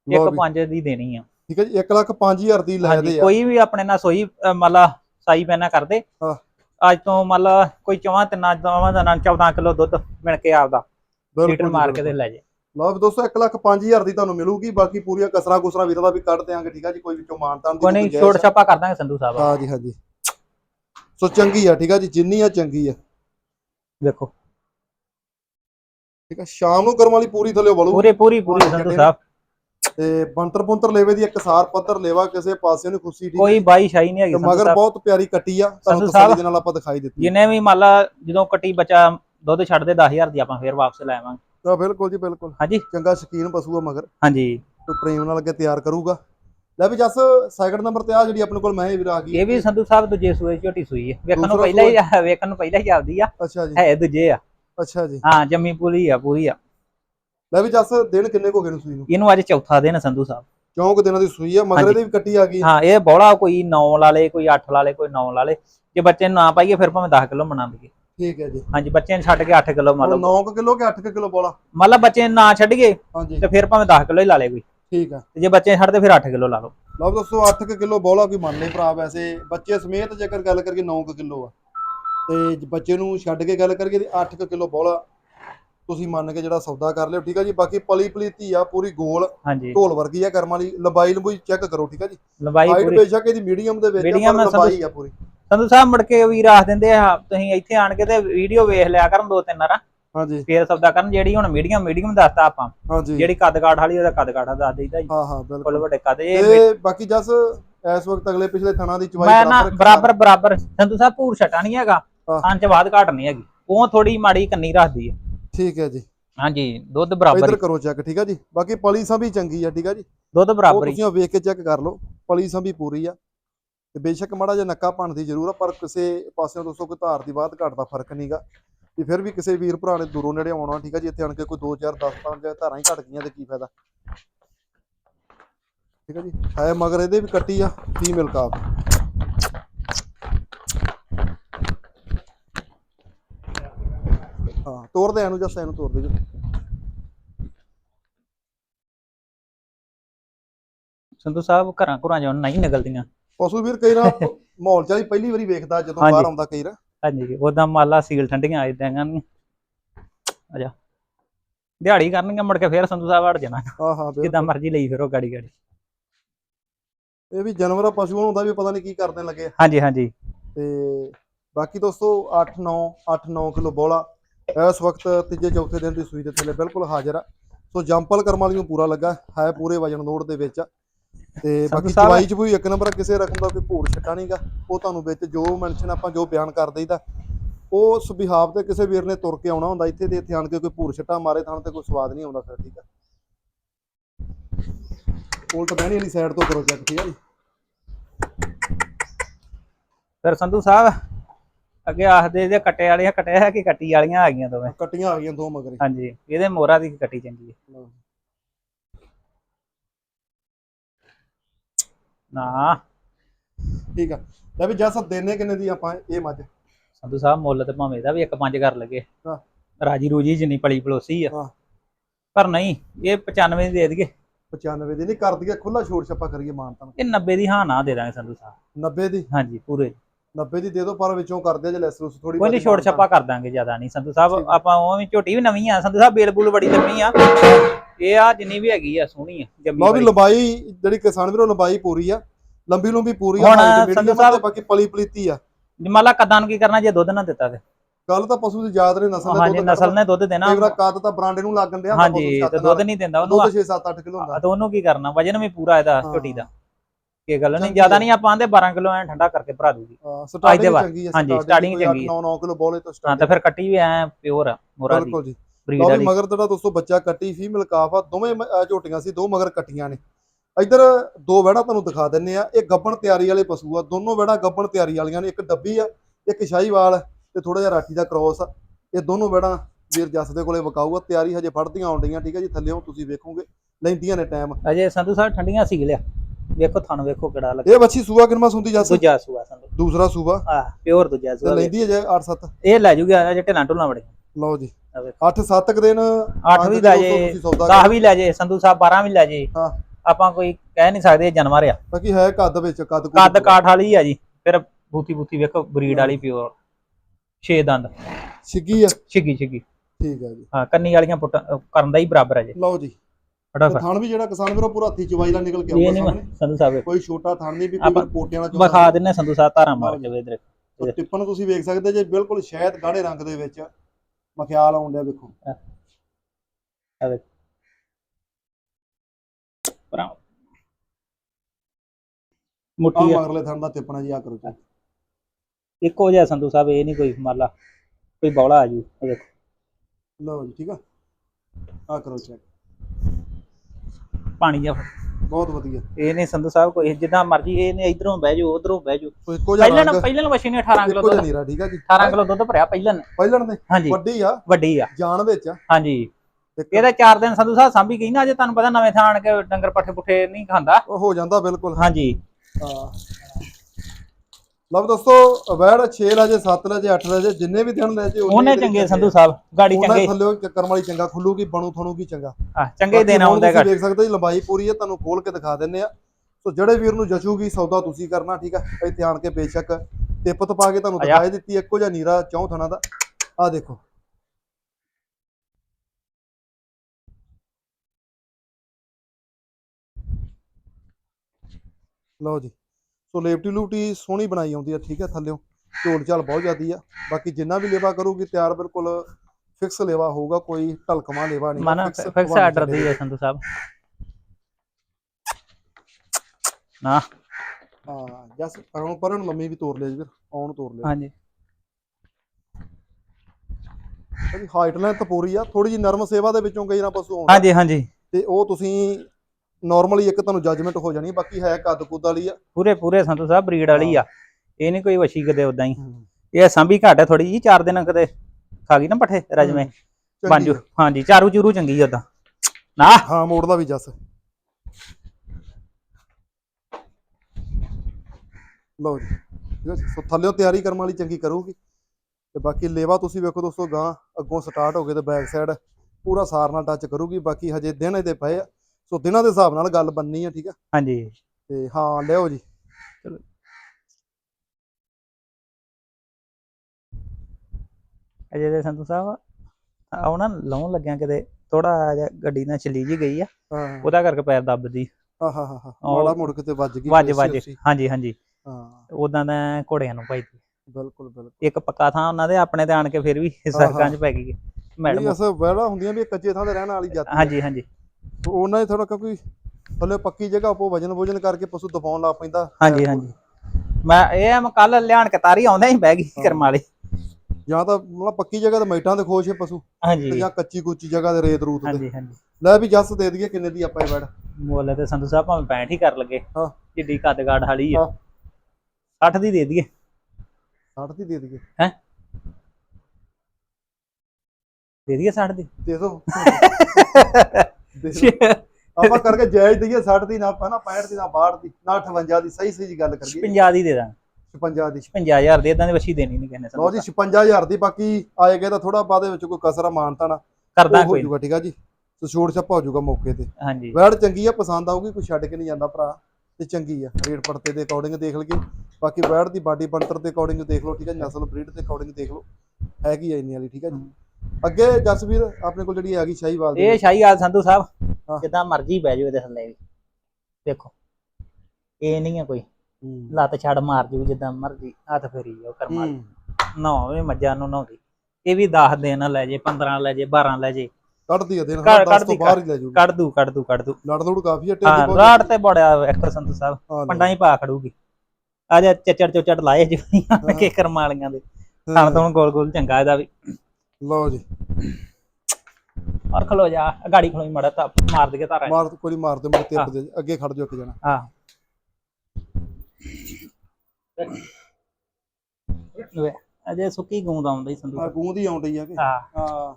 ਲਓ ਇੱਕ ਵੀ। 5 ਦੀ ਦੇਣੀ ਆ। ਠੀਕ ਹੈ ਜੀ 1 ਲੱਖ 5000 ਦੀ ਆ। ਕੋਈ ਵੀ ਆਪਣੇ ਨਾਲ ਸੋਈ ਮੱਲਾ ਸਾਈ ਪੈਨਾ ਕਰਦੇ। ਹਾਂ। ਅੱਜ ਤੋਂ ਮੰਨ ਲਾ ਕੋਈ ਚੌਵਾਂ ਤਿੰਨਾਂ ਦੋਵਾਂ ਦਾ ਨਾਲ 14 ਕਿਲੋ ਦੁੱਧ ਮਿਲ ਕੇ ਆਪਦਾ ਲੀਟਰ ਮਾਰ ਕੇ। ਤੇ ਲੈ ਜੇ। ਲਓ ਦੋਸਤੋ 1 ਲੱਖ 5000 ਦੀ ਤੁਹਾਨੂੰ ਮਿਲੂਗੀ ਬਾਕੀ ਪੂਰੀਆਂ ਕਸਰਾਂ ਕੁਸਰਾਂ ਵੀਰਾਂ ਦਾ ਵੀ ਕੱਢ ਦਿਆਂਗੇ ਠੀਕ ਆ ਜੀ ਕੋਈ ਵਿੱਚੋਂ ਮਾਨਤਾਨ ਦੀ ਕੋਈ ਨਹੀਂ ਛੋਟ। ਛਾਪਾ ਕਰ ਦਾਂਗੇ ਸੰਧੂ ਸਾਹਿਬ। ਹਾਂ ਜੀ ਹਾਂ ਜੀ। ਸੋ ਚੰਗੀ ਆ ਠੀਕ ਆ ਜੀ ਜਿੰਨੀ ਆ ਚੰਗੀ ਆ। ਵੇਖੋ ਠੀਕ ਆ ਸ਼ਾਮ ਨੂੰ ਕਰਮ ਵਾਲੀ ਪੂਰੀ ਥੱਲੇ ਪੂਰੇ ਪੂਰੀ ਪੂਰੀ ਸੰਧੂ ਸਾਹਿਬ। ਤੇ ਬੰਤਰ ਪੁੰਤਰ ਲੈਵੇ ਦੀ ਇੱਕ ਸਾਰ ਪੱਧਰ ਲੈਵਾ ਕਿਸੇ ਪਾਸੇ ਨੂੰ ਖੁਸ਼ੀ ਠੀਕ ਕੋਈ ਬਾਈ ਸ਼ਾਈ ਨਹੀਂ ਹੈਗੀ ਤੇ ਮਗਰ ਬਹੁਤ ਪਿਆਰੀ ਕੱਟੀ ਆ ਸਾਹਿਬ, ਤਸੱਲੀ ਦੇ ਨਾਲ ਆਪਾਂ ਦਿਖਾਈ ਦਿੱਤੀ ਜਿਹਨੇ ਵੀ ਮੰਨ ਲਾ ਜਦੋਂ ਕੱਟੀ ਬੱਚਾ ਦੁੱਧ ਛੱਡ ਦੇ 10000 ਦੀ ਆਪਾਂ ਫੇਰ ਵਾਪਸ ਲੈ ਆਵਾਂਗੇ। ਤਾਂ ਬਿਲਕੁਲ ਜੀ ਬਿਲਕੁਲ। ਹਾਂਜੀ। ਚੰਗਾ ਸ਼ਕੀਨ ਪਸ਼ੂ ਆ ਮਗਰ। ਹਾਂਜੀ। ਕੋਈ ਪ੍ਰੇਮ ਨਾਲ ਅੱਗੇ ਤਿਆਰ ਕਰੂਗਾ। ਲੈ ਵੀ ਜੱਸ ਸੈਕਿੰਡ ਨੰਬਰ ਤੇ ਆ ਜਿਹੜੀ ਆਪਣੇ ਕੋਲ ਮੈਂ ਵੀਰ ਆ ਗਈ ਇਹ ਵੀ ਸੰਧੂ ਸਾਹਿਬ ਦੂਜੇ ਸੂਏ ਝੋਟੀ ਸੂਈ ਹੈ ਵੇਖਣ ਨੂੰ ਪਹਿਲਾਂ ਹੀ ਵੇਖਣ ਨੂੰ ਪਹਿਲਾਂ ਹੀ ਆਪਦੀ ਆ। ਅੱਛਾ ਜੀ। ਹੈ ਦੂਜੇ ਆ। ਅੱਛਾ ਜੀ। ਹਾਂ ਜੰਮੀ ਪੂਰੀ ਆ ਪੂਰੀ ਆ। ਲੈ ਵੀ ਜੱਸ ਦਿਨ ਕਿੰਨੇ ਕੋ ਗਏ ਨੂੰ ਸੂਈ ਨੂੰ? ਇਹਨੂੰ ਅੱਜ ਚੌਥਾ ਦਿਨ ਸੰਧੂ ਸਾਹਿਬ। ਚੌਂਕ ਦਿਨਾਂ ਦੀ ਸੂਈ ਆ ਮਗਰ ਹਾਂਜੀ। ਇਹਦੇ ਵੀ ਕੱਟੀ ਆ ਗਈ। ਹਾਂ ਇਹ ਬੋਲਾ ਕੋਈ 9 ਲਾ ਲੇ ਕੋਈ 8 ਲਾ ਲੇ ਕੋਈ 9 ਲਾ ਲੇ। ਜੇ ਬੱਚੇ ਨੂੰ ਨਾ ਪਾਈਏ ਫਿਰ ਭਾਵੇਂ 10 ਕਿਲੋ ਬਣਾ ਦਈਏ ਠੀਕ ਹੈ ਜੀ। ਹਾਂਜੀ ਬੱਚੇ ਨੂੰ ਛੱਡ ਕੇ 8 ਕਿਲੋ ਮੰਨ ਲਓ 9 ਕਿਲੋ ਕਿ 8 ਕਿਲੋ ਬੋਲਾ? ਮੰਨ ਲਾ ਬੱਚੇ ਨੂੰ ਨਾ ਛੱਡੀਏ ਹਾਂਜੀ। ਤੇ ਫਿਰ ਭਾਵੇਂ 10 ਕਿਲੋ ਹੀ ਲਾ ਲੇ ਕੋਈ। ਠੀਕ ਆ। ਤੇ ਜੇ ਬੱਚੇ ਛੱਡਦੇ ਫਿਰ 8 ਕਿਲੋ ਲਾ ਲਓ। ਲਓ ਦੋਸਤੋ 8 ਕਿਲੋ ਬੋਲਾ ਕੋਈ ਮੰਨ ਲੈ ਭਰਾ ਵੈਸੇ। ਬੱਚੇ ਸਮੇਤ ਜੇਕਰ ਗੱਲ ਕਰੀਏ 9 ਕਿਲੋ ਆ। ਤੇ ਜੇ ਬੱਚੇ ਨੂੰ ਛੱਡ ਕੇ ਗੱਲ ਕਰੀਏ ਤੇ 8 ਕਿਲੋ ਬੋਲਾ ਤੁਸੀਂ ਮੰਨ ਕੇ ਜਿਹੜਾ ਸੌਦਾ ਕਰ ਲਿਓ ਠੀਕ ਆ ਜੀ? ਬਾਕੀ ਪਲੀ ਪਲੀਤੀ ਆ ਪੂਰੀ ਗੋਲ ਹਾਂਜੀ। ਢੋਲ ਵਰਗੀ ਆ ਕਰਮ ਵਾਲੀ। ਲੰਬਾਈ ਲੰਬੂਈ ਚੈੱਕ ਕਰੋ ਠੀਕ ਆ ਜੀ? ਲੰਬਾਈ ਹਾਈਟ ਪੂਰੀ ਬੇਸ਼ੱਕ ਇਹਦੀ ਮੀਡੀਅਮ ਦੇ ਵਿੱਚ ਆ, ਪਰ ਲੰਬਾਈ ਆ ਪੂਰੀ। ਸੰਧੂ ਸਾਹਿਬ ਮੁੜ ਕੇ ਵੀਰ ਆਖ ਦਿੰਦੇ ਆ ਤੁਸੀਂ ਇੱਥੇ ਆਣ ਕੇ ਤੇ ਵੀਡੀਓ ਵੇਖ ਲਿਆ ਕਰਨ ਦੋ ਤਿੰਨ ਰਾਂ ਹਾਂਜੀ। ਫੇਰ ਸੌਦਾ ਕਰਨ ਜਿਹੜੀ ਹੁਣ ਮੀਡੀਅਮ ਮੀਡੀਅਮ ਦੱਸਤਾ ਆਪਾਂ। ਹਾਂਜੀ। ਜਿਹੜੀ ਕੱਦ ਕਾਠ ਵਾਲੀ ਉਹਦਾ ਕੱਦ ਕਾਠਾ ਦੱਸ ਦੇਈਦਾ ਜੀ। ਹਾਂ ਹਾਂ ਬਿਲਕੁਲ। ਵੱਡੇ ਕੱਦ ਇਹ ਬਾਕੀ ਜਸ ਇਸ ਵਕਤ ਅਗਲੇ ਪਿਛਲੇ ਥਣਾ ਦੀ ਚਵਾਈ ਮੈਂ ਨਾ ਰੱਖੀ ਆ। ਬਰਾਬਰ ਬਰਾਬਰ ਸੰਧੂ ਸਾਹਿਬ ਭੂਰ ਛਟਾ ਨਹੀਂ ਹੈਗਾ। ਹਾਂ। ਹਾਂ ਚ ਬਾਦ ਘਾਟ ਨਹੀਂ ਹੈਗੀ। ਉਹ ਥੋੜੀ ਮਾੜੀ ਕੰਨੀ ਰੱਖਦੀ ਹੈ ਠੀਕ ਹੈ ਜੀ। ਹਾਂਜੀ ਦੁੱਧ ਬਰਾਬਰ ਇਧਰ ਹੀ। ਕਰੋ ਚੈੱਕ ਠੀਕ ਆ ਜੀ? ਬਾਕੀ ਪਲੀ ਸਾਂ ਵੀ ਚੰਗੀ ਆ ਠੀਕ ਆ ਜੀ? ਦੁੱਧ ਉਹ ਬਰਾਬਰ ਹੀ। ਤੁਸੀਂ ਵੇਖ ਕੇ ਚੈੱਕ ਕਰ ਲਓ ਪਲੀ ਸਾਂ ਵੀ ਪੂਰੀ ਆ। ਤੇ ਬੇਸ਼ੱਕ ਮਾੜਾ ਜਿਹਾ ਨੱਕਾ ਭੰਨ ਦੀ ਜ਼ਰੂਰ ਆ ਪਰ ਕਿਸੇ ਪਾਸਿਓਂ ਦੋਸਤੋ ਕੋਈ ਧਾਰ ਦੀ ਬਾਤ ਘੱਟ ਦਾ ਫ਼ਰਕ ਨਹੀਂਗਾ ਤੇ ਫਿਰ ਵੀ ਕਿਸੇ ਵੀਰ ਭਰਾ ਨੇ ਦੂਰੋਂ ਨੇੜੇ ਆਉਣਾ ਠੀਕ ਆ ਜੀ? ਇੱਥੇ ਆਣ ਕੇ ਕੋਈ 2 4 10 5 ਧਾਰਾਂ ਹੀ ਘਟ ਗਈਆਂ ਤੇ ਕੀ ਫਾਇਦਾ? ਠੀਕ ਆ ਜੀ? ਹੈ ਮਗਰ ਇਹਦੇ ਵੀ ਕੱਟੀ ਆ ਫੀਮੇਲ ਕਾਫ ਹਾਂ ਤੋੜ ਦੇ ਇਹਨੂੰ ਜਸ ਇਹਨੂੰ ਤੋੜ ਦੇ ਜੀ ਸੰਧੂ ਸਾਹਿਬ ਘਰਾਂ ਘਰਾਂ ਜਾਣ ਨਹੀਂ ਨਿਕਲਦੀਆਂ। ਪਸ਼ੂ ਵੀਰ ਕਈ ਨਾ ਮਾਹੌਲ ਚਾਲੀ ਪਹਿਲੀ ਵਾਰੀ ਵੇਖਦਾ ਜਦੋਂ ਹਾਂਜੀ। ਬਾਹਰ ਆਉਂਦਾ ਕਈ ਨਾ ਹਾਂਜੀ ਉਹਦਾ ਮਾਲਾ ਸੀਲ ਠੰਡੀਆਂ ਆ ਜਾਂਦੀਆਂ ਨੇ ਆਜਾ ਦਿਹਾੜੀ ਕਰਨਗੇ ਮੁੜ ਕੇ ਫੇਰ ਸੰਧੂ ਸਾਹਿਬ ਹਟ ਜਾਣਾ। ਹਾਂ ਹਾਂ ਬਿਲਕੁਲ। ਜਿੱਦਾਂ ਮਰਜ਼ੀ ਲਈ ਫਿਰੋ ਗਾੜੀ ਗਾੜੀ। ਇਹ ਵੀ ਜਾਨਵਰਾਂ ਪਸ਼ੂਆਂ ਨੂੰ ਹੁੰਦਾ ਵੀ ਪਤਾ ਨਹੀਂ ਕੀ ਕਰਦੇ ਲੱਗੇ ਆ। ਹਾਂਜੀ ਹਾਂਜੀ। ਤੇ ਬਾਕੀ ਦੋਸਤੋ 8 9 8 9 ਕਿਲੋ ਬੋਲਾ ਇਸ ਵਕਤ ਤੀਜੇ ਚੌਥੇ ਦਿਨ ਦੀ ਸੂਈ ਦੇ ਥੱਲੇ ਬਿਲਕੁਲ ਹਾਜ਼ਰ ਆ। ਸੋ ਜੰਪਲ ਕਰਮ ਵਾਲੀ ਨੂੰ ਪੂਰਾ ਲੱਗਾ ਹੈ ਪੂਰੇ ਵਜਨ ਲੋਡ ਦੇ ਵਿੱਚ। ਤੇ ਬਾਕੀ ਚਵਾਈ ਚ ਵੀ ਇੱਕ ਨੰਬਰ ਕਿਸੇ ਰਕਮ ਦਾ ਕੋਈ ਭੂਰ ਛੱਟਾ ਨਹੀਂਗਾ ਉਹ ਤੁਹਾਨੂੰ ਵਿੱਚ ਜੋ ਮੈਂਸ਼ਨ ਆਪਾਂ ਜੋ ਬਿਆਨ ਕਰ ਦਈਦਾ ਉਹ ਸੁਭਾਵ ਤੇ ਕਿਸੇ ਵੀਰ ਨੇ ਤੁਰ ਕੇ ਆਉਣਾ ਹੁੰਦਾ ਇੱਥੇ ਤੇ ਇੱਥੇ ਆਣ ਕੇ ਕੋਈ ਭੂਰ ਛੱਟਾ ਮਾਰੇ ਥਾਂ ਤੇ ਕੋਈ ਸਵਾਦ ਨਹੀਂ ਆਉਂਦਾ ਫਿਰ ਠੀਕ ਆ? ਉਲਟ ਬਹਿਣੀ ਵਾਲੀ ਸਾਈਡ ਤੋਂ ਕਰੋ ਚੈੱਕ ਠੀਕ ਆ ਜੀ। ਫਿਰ ਸੰਧੂ ਸਾਹਿਬ ਅੱਗੇ ਆਖਦੇ ਜੇ ਕੱਟੇ ਵਾਲੀਆਂ ਕੱਟੇ ਹੈ ਕਿ ਕੱਟੀ ਵਾਲੀਆਂ ਆ ਗਈਆਂ ਦੋਵੇਂ? ਕੱਟੀਆਂ ਆ ਗਈਆਂ ਦੋ ਮਗਰ। ਹਾਂਜੀ ਇਹਦੇ ਮੋਹਰਾ ਦੀ ਕੱਟੀ ਚੰਗੀ ਹੈ। ਨਾ। ਠੀਕ ਆ। ਲੈ ਵੀ ਜਸ ਦੇਨੇ ਕਿੰਨੇ ਦੀ ਆਪਾਂ ਇਹ ਮੱਝ? ਸੰਧੂ ਸਾਹਿਬ ਮੁੱਲ ਤੇ ਭਾਵੇਂ ਇਹਦਾ ਵੀ ਇੱਕ ਪੰਜ ਕਰ ਲਗੇ। ਹਾਂ। ਰਾਜੀ ਰੂਜੀ ਜਿੰਨੀ ਪਲੀ ਪਲੋਸੀ ਆ। ਹਾਂ। ਪਰ ਨਹੀਂ ਇਹ 95 ਦੀ ਦੇ ਦਈਏ। 95 ਦੀ ਨਹੀਂ ਕਰ ਦਈਏ ਖੁੱਲਾ ਛੋੜ ਛੱਪਾ ਕਰੀਏ ਮਾਨਤਾ ਇਹ 90 ਦੀ ਹਾਂ ਨਾ ਦੇ ਦਾਂਗੇ ਸੰਧੂ ਸਾਹਿਬ। 90 ਦੀ? ਹਾਂਜੀ ਪੂਰੇ। 90 ਦੀ ਦੇ ਦਿਓ ਪਰ ਵਿੱਚੋਂ ਕਰਦੇ ਆ ਜੇ ਲੈਸ ਲੂਸ ਥੋੜੀ ਕੋਈ ਨਹੀਂ ਛੋੜ ਛੱਪਾ ਕਰ ਦਾਂਗੇ ਜ਼ਿਆਦਾ ਨਹੀਂ ਸੰਧੂ ਸਾਹਿਬ। ਆਪਾਂ ਉਹ ਵੀ ਝੋਟੀ ਵੀ ਨਵੀਂ ਆ। ਸੰਧੂ ਸਾਹਿਬ ਬੇਲ ਬੂਲ ਬੜੀ ਲੰਮੀ ਆ। ਇਹ ਆ ਜਿੰਨੀ ਵੀ ਹੈਗੀ ਆ ਸੋਹਣੀ ਆ ਜੰਮੀ ਵੀ ਵਾਲੀ। ਲੰਬਾਈ ਜਿਹੜੀ ਕਿਸਾਨ ਵੀਰੋ ਲੰਬਾਈ ਪੂਰੀ ਆ। ਲੰਬੀ ਲੰਬੀ ਪੂਰੀ ਆ ਸੰਧੂ ਸਾਹਿਬ- ਬਾਕੀ ਪਲੀ ਪਲੀਤੀ ਆ। ਜੇ ਮੰਨ ਲਾ ਕੱਦਾਂ ਨੂੰ ਕੀ ਕਰਨਾ ਜੇ ਦੁੱਧ ਨਾ ਦਿੱਤਾ ਤੇ। ਗੱਲ ਤਾਂ ਪਸ਼ੂ ਦੀ ਯਾਦ ਨੇ ਨਸਲ ਹਾਂਜੀ ਨਸਲ ਨੇ ਦੁੱਧ ਦੇਣਾ। ਕਈ ਵਾਰ ਕੱਦ ਤਾਂ ਬਰਾਂਡੇ ਨੂੰ ਲੱਗਣ ਡਿਆ ਹਾਂਜੀ ਤੇ ਦੁੱਧ ਨਹੀਂ ਦਿੰਦਾ ਉਹਨੂੰ ਦੁੱਧ 6 7 8 ਕਿਲੋ ਹੁੰਦਾ। ਤਾਂ ਉਹਨੂੰ ਕੀ ਕਰਨਾ ਵਜਨ ਵੀ ਪੂਰਾ ਇਹਦਾ। ਝੋਟੀ ਦਾ। ਇਹ ਗੱਲ ਨਹੀਂ ਜ਼ਿਆਦਾ ਆ। ਨਹੀਂ ਆਪਾਂ ਆਂਦੇ 12 ਕਿਲੋ ਐ ਠੰਡਾ ਕਰਕੇ ਭਰਾ ਦੂਗੀ ਸਟਾਰਟਿੰਗ ਬਾਅਦ। ਚੰਗੀ ਆ ਹਾਂਜੀ, starting ਚੰਗੀ ਆ। 9 9 ਕਿਲੋ ਬੋਲੇ ਤੋਂ ਹਾਂ ਤਾਂ ਫਿਰ ਕੱਟੀ ਵੀ ਐ ਪਿਓਰ ਆ ਮੋਰਾ ਦੀ ਬਿਲਕੁਲ ਜੀ ਬਰੀਡ ਵਾਲੀ ਮਗਰ ਜਿਹੜਾ ਦੋਸਤੋ ਬੱਚਾ ਕੱਟੀ ਫੀਮੇਲ ਕਾਫ ਆ ਦੋਵੇਂ ਝੋਟੀਆਂ ਸੀ ਦੋ ਮਗਰ ਕੱਟੀਆਂ ਨੇ ਇੱਧਰ ਦੋ ਵੜਾ ਤੁਹਾਨੂੰ ਦਿਖਾ ਦਿੰਨੇ ਆ ਇਹ ਗੱਬਣ ਤਿਆਰੀ ਵਾਲੇ ਪਸ਼ੂ ਆ ਦੋਨੋਂ ਵੜਾ ਗੱਬਣ ਤਿਆਰੀ ਵਾਲੀਆਂ ਨੇ ਇੱਕ ਡੱਬੀ ਆ ਇੱਕ ਸ਼ਾਹੀਵਾਲ ਤੇ ਥੋੜਾ ਜਿਹਾ ਰਾਠੀ ਦਾ ਕ੍ਰੋਸ ਆ ਇਹ ਦੋਨੋਂ ਵੜਾ ਵੀਰ ਜੱਸ ਦੇ ਕੋਲੇ ਵਕਾਊਗਾ ਤਿਆਰੀ ਹਜੇ ਫੜਦੀਆਂ ਆਉਣ ਡਈਆਂ ਠੀਕ ਹੈ ਜੀ ਥੱਲੇੋਂ ਤੁਸੀਂ ਵੇਖੋਗੇ ਲੈਂਦੀਆਂ ਨੇ ਟਾਈਮ ਅਜੇ ਸੰਧੂ ਸਾਹਿਬ ਠੰਡੀਆਂ ਸੀ ਲਿਆ ਵੇਖੋ ਥਣ ਵੇਖੋ ਕਿਹੜਾ ਲੱਗਾ। ਇਹ ਬੱਚੀ ਸੂਆ ਕਿਨਮਾ ਸੁੰਦੀ ਜੱਸ? ਦੂਜਾ ਸੂਆ ਸੰਧੂ ਦੂਸਰਾ ਸੂਆ? ਆ ਪਿਓਰ ਦੂਜਾ ਤੇ ਸੂਆ ਵੇਖ। ਲੈਂਦੀ ਹੈ ਜੇ 8-7 ਇਹ ਲੈ ਜੂਗਾ ਅਜੇ ਢਿੱਲਾਂ ਢੁੱਲਾਂ ਬੜੇ। ਲਓ ਜੀ। ਆ ਵੇਖੋ। 8-7 ਦਿਨ 8 ਵੀ ਲੈ ਜੇ ਤੁਸੀਂ ਸੌਦਾ 10 ਵੀ ਲੈ ਜੇ ਸੰਧੂ ਸਾਹਿਬ 12 ਵੀ ਲੈ ਜੇ। ਹਾਂ। ਆਪਾਂ ਕੋਈ ਕਹਿ ਨਹੀਂ ਸਕਦੇ ਇਹ ਜਾਨਵਰ ਆ ਬਾਕੀ ਹੈ ਕੱਦ ਵਿੱਚ ਕੱਦ ਕੁੱਦ ਕਾਠ ਵਾਲੀ ਆ ਜੀ। ਫਿਰ ਬੂਤੀ ਬੂਤੀ ਵੇਖੋ ਬਰੀਡ ਵਾਲੀ ਪਿਓਰ। 6 ਦੰਦ। ਛਿੱਗੀ ਆ? ਛਿੱਗੀ ਛਿੱਗੀ। ਠੀਕ ਹੈ ਜੀ। ਹਾਂ ਕੰਨੀ ਵਾਲੀਆਂ ਕਰਨ ਦਾ ਹੀ ਬਰਾਬਰ ਹੈ ਜੀ। ਲਓ ਜੀ। ਫਟਾਫਟ। ਥਣ ਵੀ ਜਿਹੜਾ ਕਿਸਾਨ ਵੀਰੋ ਪੂਰਾ ਹੱਥੀ ਚਵਾਈ ਦਾ ਨਿਕਲ ਕੇ ਆਉਂਦਾ ਸਾਹਮਣੇ। ਸੰਧੂ ਸਾਹਿਬ। ਵੇਖੋ। ਕੋਈ ਛੋਟਾ ਥਣ ਨਹੀਂ ਵੀ ਕੋਈ ਪੋਟਿਆਂ ਵਾਲਾ ਵਿਖਾ ਦਿੰਨੇ ਸੰਧੂ ਸਾਹਿਬ ਧਾਰਾਂ ਮਾਰ ਕੇ ਤੇ ਟਿੱਪਣ ਤੁਸੀਂ ਵੇਖ ਸਕਦੇ ਜੇ ਬਿਲਕੁਲ ਸ਼ਹਿਦ ਗਾੜੇ ਰੰਗ ਦੇ ਵਿੱਚ। ਮਖਿਆਲ ਆਉਣ ਡਿਆ ਵੇਖੋ। ਆ ਮੁੱਠੀ ਆ। ਮਗਰਲੇ ਥਣ ਦਾ ਟਿੱਪਣਾ ਜੀ ਆ ਕਰੋ ਜੀ। ਇੱਕੋ ਜਿਹਾ ਸੰਧੂ ਸਾਹਿਬ ਇਹ ਨਹੀਂ ਕੋਈ ਮੰਨ ਲਾ ਕੋਈ ਬੌਲਾ ਆ ਜੂ। ਦੇਖੋ। ਲਓ ਜੀ ਠੀਕ ਆ? ਆ ਕਰੋ ਚੈੱਕ ਪਾਣੀ ਜਿਹਾ ਬਹੁਤ ਵਧੀਆ। ਇਹ ਨਹੀਂ ਸੰਧੂ ਸਾਹਿਬ ਕੋਈ ਜਿੱਦਾਂ ਮਰਜ਼ੀ ਇਹ ਨੇ ਇਧਰੋਂ ਬਹਿ ਜਾਓ ਉਧਰੋਂ ਬਹਿ ਜਾਓ। ਇੱਕੋ ਜਿਹਾ ਪਹਿਲਾਂ ਪਹਿਲਾਂ ਵਸ਼ੀ ਨੇ 18 ਕਿਲੋ ਦੁੱਧ। ਨੀਰਾ ਠੀਕ ਆ ਜੀ? 18 ਕਿਲੋ ਦੁੱਧ ਭਰਿਆ ਪਹਿਲਾਂ ਨੇ। ਪਹਿਲਣ ਦੇ ਹਾਂਜੀ। ਵੱਡੀ ਆ? ਵੱਡੀ ਆ। ਜਾਨ ਵਿੱਚ? ਆ ਹਾਂਜੀ ਇਹਦੇ 4 ਦਿਨ ਸੰਧੂ ਸਾਹਿਬ ਸਾਂਭੀ ਗਈ ਨਾ ਜੇ ਤੁਹਾਨੂੰ ਪਤਾ ਨਵੇਂ ਥਾਂ ਆਣ ਕੇ ਡੰਗਰ ਪੱਠੇ ਪੁੱਠੇ ਨਹੀਂ ਖਾਂਦਾ। ਉਹ ਹੋ ਜਾਂਦਾ ਬਿਲਕੁਲ। ਹਾਂਜੀ। ਹਾਂ। ਲਓ ਦੋਸਤੋ ਅਵੈੜ 6 ਲੈ ਜੇ 7 ਲੈ ਜੇ 8 ਲੈ ਜੇ ਜਿੰਨੇ ਵੀ ਦਿਨ ਲੈ ਜੇ ਉਹਨੇ ਹੀ ਚੰਗੇ ਸੰਧੂ ਸਾਹਿਬ ਗਾੜੀ ਉਹਨਾਂ ਚੰਗੇ। ਥੱਲੇ ਚੱਕਰ ਵਾਲੀ ਚੰਗਾ ਖੁੱਲੂਗੀ ਬਣੂ ਥਣੂਗੀ ਚੰਗਾ। ਆ ਚੰਗੇ ਦਿਨ ਆਉਂਦਾ ਤੁਸੀਂ ਗਾੜੀ ਦੇਖ ਸਕਦੇ ਜੀ ਲੰਬਾਈ ਪੂਰੀ ਹੈ ਤੁਹਾਨੂੰ ਖੋਲ ਕੇ ਦਿਖਾ ਦਿੰਨੇ ਆ ਸੋ ਜਿਹੜੇ ਵੀਰ ਨੂੰ ਜਚੂਗੀ ਸੌਦਾ ਤੁਸੀਂ ਕਰਨਾ ਠੀਕ ਆ? ਇੱਥੇ ਆਣ ਕੇ ਬੇਸ਼ੱਕ ਟਿੱਪ ਪਾ ਕੇ ਤੁਹਾਨੂੰ। ਦਿਖਾਈ ਦਿੱਤੀ ਇੱਕੋ ਜਿਹਾ ਨੀਰਾ ਚੌਂ ਥਣਾ ਦਾ। ਆ ਦੇਖੋ। ਲਓ ਜੀ। ਸੋ ਲੇਪਟੀ ਲੂਪਟੀ ਸੋਹਣੀ ਬਣਾਈ ਆਉਂਦੀ ਆ ਠੀਕ ਆ ਥੱਲਿਓਂ। ਝੋਲ ਝਾਲ ਬਹੁਤ ਜ਼ਿਆਦੀ ਆ। ਬਾਕੀ ਜਿੰਨਾ ਵੀ ਲੇਵਾ ਕਰੂਗੀ ਤਿਆਰ ਬਿਲਕੁਲ ਫਿਕਸ ਲੇਵਾ ਹੋਊਗਾ ਕੋਈ ਢਲਕਵਾਂ ਲੇਵਾ ਨਹੀਂ। ਮਨ ਫਿਕਸ ਆਰਡਰ ਦੀ ਹੈ ਸੰਧੂ ਸਾਹਿਬ। ਨਾ। ਹਾਂ ਜਸ ਹੁਣ ਪਰਨ ਲੰਮੀ ਵੀ ਤੋੜ ਲਿਆ ਜੀ ਫਿਰ ਆਉਣ ਤੋੜ ਲਿਆ। ਹਾਂਜੀ। ਇਹਦੀ ਹਾਈਟ ਲੈਂਥ ਪੂਰੀ ਆ ਥੋੜੀ ਜੀ ਨਰਮ ਸੇਵਾ ਦੇ ਵਿੱਚੋਂ ਕਈ ਨਾ ਪਸ਼ੂ ਆਉਂਦਾ ਹਾਂਜੀ ਹਾਂਜੀ। ਤੇ ਉਹ ਤੁਸੀਂ ਨਾਰਮਲੀ ਇੱਕ ਤੁਹਾਨੂੰ ਜੱਜਮੈਂਟ ਹੋ ਜਾਣੀ ਬਾਕੀ ਹੈ ਕੱਦ ਕੁੱਦ ਵਾਲੀ ਆ। ਪੂਰੇ ਪੂਰੇ ਸੰਧੂ ਸਾਹਿਬ ਬਰੀਡ ਵਾਲੀ ਆ। ਇਹ ਨਹੀਂ ਕੋਈ ਵਸ਼ੀ ਕਦੇ ਉਦਾਂ ਹੀ। ਇਹ ਸਾਂਭੀ ਘੱਟ ਹੈ ਥੋੜੀ ਜੀ ਚਾਰ ਦਿਨ ਕਦੇ ਖਾ ਗਈ ਨਾ ਪੱਠੇ ਰਜਮੇ ਆ। ਹਾਂਜੀ ਚਾਰੂ ਚੂਰੂ ਚੰਗੀ ਆ ਉਦਾਂ ਨਾ। ਹਾਂ ਮੋੜਦਾ ਵੀ ਜਸ। ਲਓ ਜੀ। ਸੋ ਥੱਲਿਓਂ ਤਿਆਰੀ ਕਰਮ ਵਾਲੀ ਚੰਗੀ ਕਰੂਗੀ। ਤੇ ਬਾਕੀ ਲੇਵਾ ਤੁਸੀਂ ਵੇਖੋ ਦੋਸਤੋ ਗਾਂ ਅੱਗੋਂ ਸਟਾਰਟ ਹੋ ਗਏ ਤੇ ਬੈਕ ਸਾਈਡ ਪੂਰਾ ਸਾਰ ਨਾਲ ਟੱਚ ਕਰੂਗੀ। ਬਾਕੀ ਹਜੇ ਦਿਨ ਇਹਦੇ ਪਏ ਆ। ਸੋ ਦਿਨਾਂ ਦੇ ਹਿਸਾਬ ਨਾਲ ਗੱਲ ਬੰਨੀ ਆ ਠੀਕ ਆ? ਹਾਂਜੀ। ਤੇ ਹਾਂ ਲਿਓ ਜੀ। ਅਜੇ ਦੇ ਸੰਧੂ ਸਾਹਿਬ ਆਉ ਨਾ ਲਾਉਣ ਲੱਗਿਆ ਕਿਤੇ। ਥੋੜਾ ਜਿਹਾ ਗੱਡੀ ਨਾਲ ਚਲੀ ਜੀ ਗਈ ਆ। ਹਾਂ। ਉਹਦਾ ਕਰਕੇ ਪੈਰ ਦੱਬਦੀ। ਹਾਂ ਹਾਂ ਹਾਂ ਉਹ- ਮਾੜਾ ਮੁੜ ਕੇ ਤੇ ਵੱਜ ਗਈ ਵੱਜ ਕੋਈ ਵੱਜ। ਸੀ- ਹਾਂਜੀ ਹਾਂਜੀ। ਹਾਂ। ਉਦਾਂ ਦਾ ਘੋੜਿਆਂ ਨੂੰ ਭਾਈ ਬਿਲਕੁਲ ਬਿਲਕੁਲ। ਇੱਕ ਪੱਕਾ ਥਾਂ ਉਹਨਾਂ ਦੇ ਆਪਣੇ ਤੇ ਆਣ ਕੇ ਫਿਰ ਵੀ ਸੜਕਾਂ 'ਚ ਪੈ ਗਈ। ਮੈਡਮ। ਨਹੀਂ ਅਸਲ ਵਹਿੜਾ ਹੁੰਦੀਆਂ ਵੀ ਇਹ ਕੱਚੇ ਥਾਂ ਤੇ ਰਹਿਣ ਵਾਲੀ ਜਾਤੀ ਆ। ਹਾਂਜੀ ਹਾਂਜੀ। ਉਹਨਾਂ ਦੀ ਥੋੜਾ ਕਿਉਂਕਿ ਥੱਲੇ ਪੱਕੀ ਜਗ੍ਹਾ ਉਪੋ ਵਜਨ ਵਜਨ ਕਰਕੇ ਪਸ਼ੂ ਦਬਾਉਣ ਲੱਗ ਪੈਂਦਾ। ਹਾਂਜੀ ਹਾਂਜੀ। ਮੈਂ ਇਹ ਮੈਂ ਕੱਲ ਲਿਆਣ ਕੇ ਤਾਰੀ ਆਉਂਦਾ ਹੀ ਬਹਿ ਗਈ ਕਰਮ ਵਾਲੀ। ਜਾਂ ਤਾਂ ਮਤਲਬ ਪੱਕੀ ਜਗ੍ਹਾ ਤੇ ਮੈਟਾਂ ਦੇ ਖੋਸ਼ ਹੈ ਪਸ਼ੂ ਤੇ ਹਾਂਜੀ ਜਾਂ ਕੱਚੀ ਕੁੱਚੀ ਜਗ੍ਹਾ ਤੇ ਰੇਤ ਰੂਤ ਤੇ। ਹਾਂਜੀ ਹਾਂਜੀ। ਲੈ ਵੀ ਜੱਸ ਦੇ ਦਈਏ ਕਿੰਨੇ ਦੀ ਆਪਾਂ ਇਹ ਵੜ ਮੁੱਲ ਤੇ ਸੰਧੂ ਸਾਹਿਬ ਭਾਵੇਂ 65 ਹੀ ਕਰ ਲਗੇ। ਹਾਂ। ਜਿੱਡੀ ਕੱਦ ਗਾੜ ਵਾਲੀ ਆ। ਹਾਂ। 60 ਦੀ ਦੇ ਦਈਏ। 60 ਦੀ ਦੇ ਦਈਏ। ਦੇ ਦਈਏ 60 ਦੀ। ਦੇ ਦੋ। [laughs] ਆਪਾਂ ਕਰਕੇ ਜਾਇਜ਼ ਦਈਏ 60 ਦੀ ਨਾ ਨਾ 65 ਦੀ ਨਾ 62 ਦੀ ਨਾ 58 ਦੀ ਸਹੀ ਸਹੀ ਗੱਲ ਕਰੀਏ। 50 ਦੀ ਦੇ ਦਾਂ 56 ਦੀ। 55000 ਦੀ ਇਦਾਂ ਦੀ ਵਛੀ ਦੇਣੀ ਨਹੀਂ ਕਹਿੰਦੇ ਲਓ ਜੀ 56000 ਦੀ ਬਾਕੀ ਆਏ ਗਏ ਤਾਂ ਥੋੜਾ ਬਾਅਦ ਵਿੱਚ ਕੋਈ ਕਸਰਾ ਮਾਨਤਾ ਨਾ। ਕਰਦਾ ਕੋਈ ਜਾਊਗਾ ਠੀਕ ਆ ਜੀ? ਸੋ ਛੋੜ ਛੱਪਾ ਹੋ ਜਾਊਗਾ ਮੌਕੇ ਤੇ। ਹਾਂਜੀ। ਵੈੜ ਚੰਗੀ ਆ ਪਸੰਦ ਆਊਗੀ ਕੋਈ ਛੱਡ ਕੇ ਨਹੀਂ ਜਾਂਦਾ ਭਰਾ ਤੇ ਚੰਗੀ ਆ। ਰੇਟ ਪੜਤੇ ਦੇ ਅਕੋਰਡਿੰਗ ਦੇਖ ਲਈਏ। ਬਾਕੀ ਵੈੜ ਦੀ ਬਾਡੀ ਬੰਤਰ ਦੇ ਅਕੋਰਡਿੰਗ ਦੇਖ ਲਓ ਠੀਕ ਹੈ ਨਸਲ ਬਰੀਡ ਦੇ ਅਕੋਰਡਿੰਗ ਦੇਖ ਲਓ। ਹੈਗੀ ਆ ਇੰਨੀ ਵਾਲੀ ਠੀਕ ਹੈ ਜੀ? ਅੱਗੇ ਜਸਵੀਰ ਆਪਣੇ ਕੋਲ ਜਿਹੜੀ ਹੈਗੀ ਸ਼ਾਹੀਵਾਲ ਦੀ ਇਹ ਸ਼ਾਹੀਵਾਲ ਸੰਧੂ ਸਾਹਿਬ ਹਾਂ। ਜਿੱਦਾਂ ਮਰਜ਼ੀ ਬਹਿ ਜਾਓ ਇਹਦੇ ਥੱਲੇ ਵੀ। ਦੇਖੋ ਇਹ ਨਹੀਂ ਹੈ ਕੋਈ। ਹੂੰ। ਲੱਤ ਛੱਡ ਮਾਰ ਜੂ ਜਿੱਦਾਂ ਮਰਜ਼ੀ ਹੱਥ ਫੇਰੀ ਜਾਓ ਕਰਮ ਹੂੰ। ਨਹਾਵੇ ਮੱਝਾਂ ਨੂੰ ਨਹਾਉਂਦੀ। ਇਹ ਵੀ 10 ਦਿਨ ਲੈ ਜੇ 15 ਲੈ ਜੇ 12 ਲੈ ਜੇ। ਕੱਢਦੀ ਆ ਦਿਨ ਕੱਢ- 10 ਤੋਂ ਬਾਹਰ ਹੀ ਲੈ ਜੂਗੀ। ਕੱਢ ਦੂ ਕੱਢ ਦੂ ਕੱਢ ਦੂ ਲੜ ਲੜ ਕਾਫੀ ਆ ਹਾਂ ਟੇਡੀ ਰਾੜ ਤੇ ਬੜਿਆ ਐਕਟਰ ਸੰਧੂ ਸਾਹਿਬ ਹਾਂ, ਪੰਡਾਂ ਹੀ ਪਾ ਖੜੂਗੀ। ਆ ਜਾ ਚੱਚੜ ਚੋਚੜ ਲਾਏ ਜਿਵੇਂ ਕਿ ਕਰਮ ਵਾਲੀਆਂ ਦੇ। ਹਾਂ, ਥਣ ਤੋਂ ਗੋਲ ਗੋਲ ਚੰਗਾ ਇਹਦਾ ਵੀ। ਲਓ ਜੀ। ਔਰ ਖਲੋ ਜਾ ਗਾੜੀ ਖਲੋਈ ਮੜਾ ਤਾਂ ਮਾਰ ਦੇ ਤਾਰਾ ਮਾਰ ਕੋਈ ਮਾਰ ਦੇ ਮੇਰੇ ਟਿੱਪ ਦੇ ਅੱਗੇ ਖੜ ਜਾਓ ਇੱਕ ਜਣਾ। ਹਾਂ। ਅਜੇ ਸੁੱਕੀ ਗੂੰਦ ਆਉਂਦੀ ਸੰਧੂ ਆ ਗੂੰਦ ਹੀ ਆਉਂਦੀ ਆ ਕਿ। ਹਾਂ। ਹਾਂ।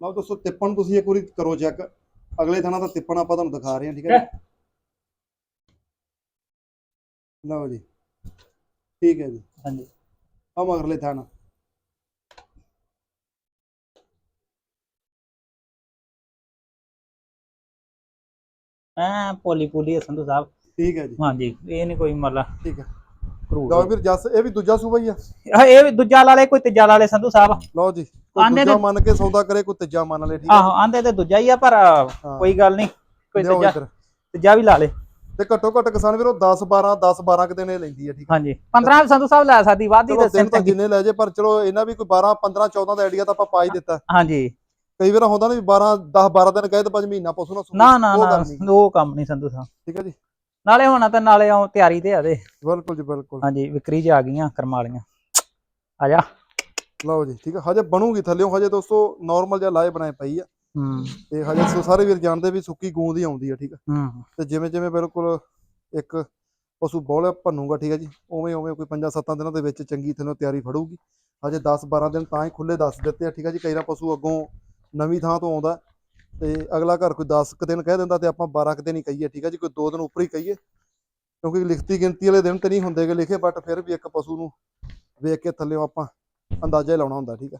ਲਓ ਦੋਸਤੋ ਤਿੱਪਣ ਤੁਸੀਂ ਇੱਕ ਵਾਰੀ ਕਰੋ ਚੈੱਕ ਅਗਲੇ ਥਾਣਾ ਦਾ ਤਿੱਪਣ ਆਪਾਂ ਤੁਹਾਨੂੰ ਦਿਖਾ ਰਹੇ ਹਾਂ ਠੀਕ ਹੈ ਜੀ? ਲਓ ਜੀ। ਠੀਕ ਹੈ ਜੀ। ਹਾਂਜੀ। ਆ ਮਗਰਲੇ ਥਾਣਾ ਐ ਪੋਲੀ ਪੋਲੀ ਆ ਸੰਧੂ ਸਾਹਿਬ। ਠੀਕ ਹੈ ਜੀ। ਹਾਂਜੀ ਇਹ ਨਹੀਂ ਕੋਈ ਮਤਲਬ ਠੀਕ ਹੈ। ਲਓ ਵੀਰ ਜੱਸ ਇਹ ਵੀ ਦੂਜਾ ਸੂਬਾ ਹੀ ਆ। ਆਹ, ਇਹ ਵੀ ਦੂਜਾ ਲਾ ਲੇ ਕੋਈ ਤੀਜਾ ਲਾ ਲੇ ਸੰਧੂ ਸਾਹਿਬ। ਲਓ ਜੀ ਕੋਈ ਆਨੇ ਦੂਜਾ ਮੰਨ ਕੇ ਸੌਦਾ ਕਰੇ ਕੋਈ ਤੀਜਾ ਮੰਨ ਲੈ ਠੀਕ ਹੈ। ਆਹੋ ਆਂਦੇ ਤੇ ਦੂਜਾ ਹੀ ਆ ਪਰ ਹਾਂ। ਕੋਈ ਗੱਲ ਨਹੀਂ ਕੋਈ ਲਿਆਓ ਤੀਜਾ ਇੱਧਰ। ਤੀਜਾ ਵੀ ਲਾ ਲੇ। ਤੇ ਘੱਟੋ ਘੱਟ ਕਿਸਾਨ ਵੀਰੋ 10 12 10 12 ਕਿ ਦਿਨ ਇਹ ਲੈਂਦੀ ਹੈ ਠੀਕ ਹੈ। ਹਾਂਜੀ। 15 ਸੰਧੂ ਸਾਹਿਬ ਲੈ ਸਕਦੀ ਵਾਧੀ ਚਲੋ ਦਿਨ ਤਾਂ ਜਿੰਨੇ ਲੈ ਜੇ ਪਰ ਚਲੋ ਇਹਨਾਂ ਵੀ ਕੋਈ 12 15 14 ਦਾ ਆਈਡੀਆ ਤਾਂ ਆਪਾਂ ਪਾ ਹੀ ਦਿੱਤਾ। ਹਾਂਜੀ। ਕਈ ਵਾਰ ਹੁੰਦਾ ਨਾ ਵੀ 12 10 12 ਦਿਨ ਕਹੇ ਤਾਂ ਪੰਜ ਮਹੀਨਾ ਪਸ਼ੂ ਨਾ। ਨਾ ਨਾ ਉਹ ਨਾ ਕੰਮ ਨਹੀਂ ਸੰਧੂ ਸਾਹਿਬ। ਠੀਕ ਹੈ ਜੀ। ਨਾਲੇ ਹੋਣਾ ਤੇ ਨਾਲੇ ਆਉਂ ਤਿਆਰੀ ਤੇ ਆ ਦੇ। ਬਿਲਕੁਲ ਜੀ ਬਿਲਕੁਲ। ਹਾਂਜੀ ਵਿਕਰੀ ਚ ਆ ਗਈਆਂ ਕਰਮ ਵਾਲੀਆਂ। ਆ ਜਾ। ਲਓ ਜੀ ਠੀਕ ਹੈ। ਹਜੇ ਬਣੂਗੀ ਥੱਲਿਓਂ ਹਜੇ ਦੋਸਤੋ ਨਾਰਮਲ ਜਿਹਾ ਲਾਏ ਬਣਾਏ ਪਈ ਆ। ਹੂੰ। ਤੇ ਹਜੇ ਸੋ ਸਾਰੇ ਵੀਰ ਜਾਣਦੇ ਵੀ ਸੁੱਕੀ ਗੂੰਦ ਹੀ ਆਉਂਦੀ ਆ ਠੀਕ ਆ ਹੂੰ। ਤੇ ਜਿਵੇਂ ਜਿਵੇਂ ਬਿਲਕੁਲ ਇੱਕ ਪਸ਼ੂ ਬੋਲ ਭੰਨੂਗਾ ਠੀਕ ਹੈ ਜੀ ਉਵੇਂ ਉਵੇਂ ਕੋਈ 5-7 ਦਿਨਾਂ ਦੇ ਵਿੱਚ ਚੰਗੀ ਥੱਲੋਂ ਤਿਆਰੀ ਫੜੂਗੀ। ਹਜੇ 10-12 ਦਿਨ ਤਾਂ ਹੀ ਖੁੱਲੇ ਦੱਸ ਦਿੱਤੇ ਆ ਠੀਕ ਹੈ ਜੀ। ਕਈ ਨਾ ਪਸ਼ੂ ਅੱਗੋਂ ਨਵੀਂ ਥਾਂ ਤੋਂ ਆਉਂਦਾ ਤੇ ਅਗਲਾ ਘਰ ਕੋਈ 10 ਕੁ ਦਿਨ ਕਹਿ ਦਿੰਦਾ ਤੇ ਆਪਾਂ 12 ਕੁ ਦਿਨ ਹੀ ਕਹੀਏ, ਠੀਕ ਹੈ ਜੀ? ਕੋਈ 2 ਦਿਨ ਉੱਪਰ ਹੀ ਕਹੀਏ। ਕਿਉਂਕਿ ਲਿਖਤੀ ਗਿਣਤੀ ਵਾਲੇ ਦਿਨ ਤੇ ਨਹੀਂ ਹੁੰਦੇਗੇ ਲਿਖੇ ਬਟ ਫਿਰ ਵੀ ਇੱਕ ਪਸ਼ੂ ਨੂੰ ਵੇਖ ਕੇ ਥੱਲਿਓਂ ਆਪਾਂ ਅੰਦਾਜ਼ਾ ਹੀ ਲਾਉਣਾ ਹੁੰਦਾ, ਠੀਕ ਹੈ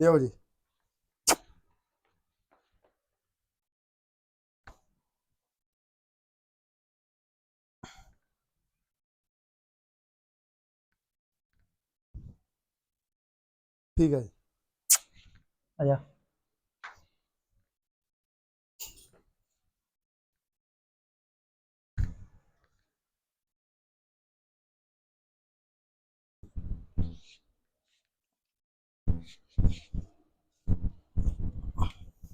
ਲਿਓ ਜੀ। ਠੀਕ ਹੈ ਜੀ ਆ ਜਾ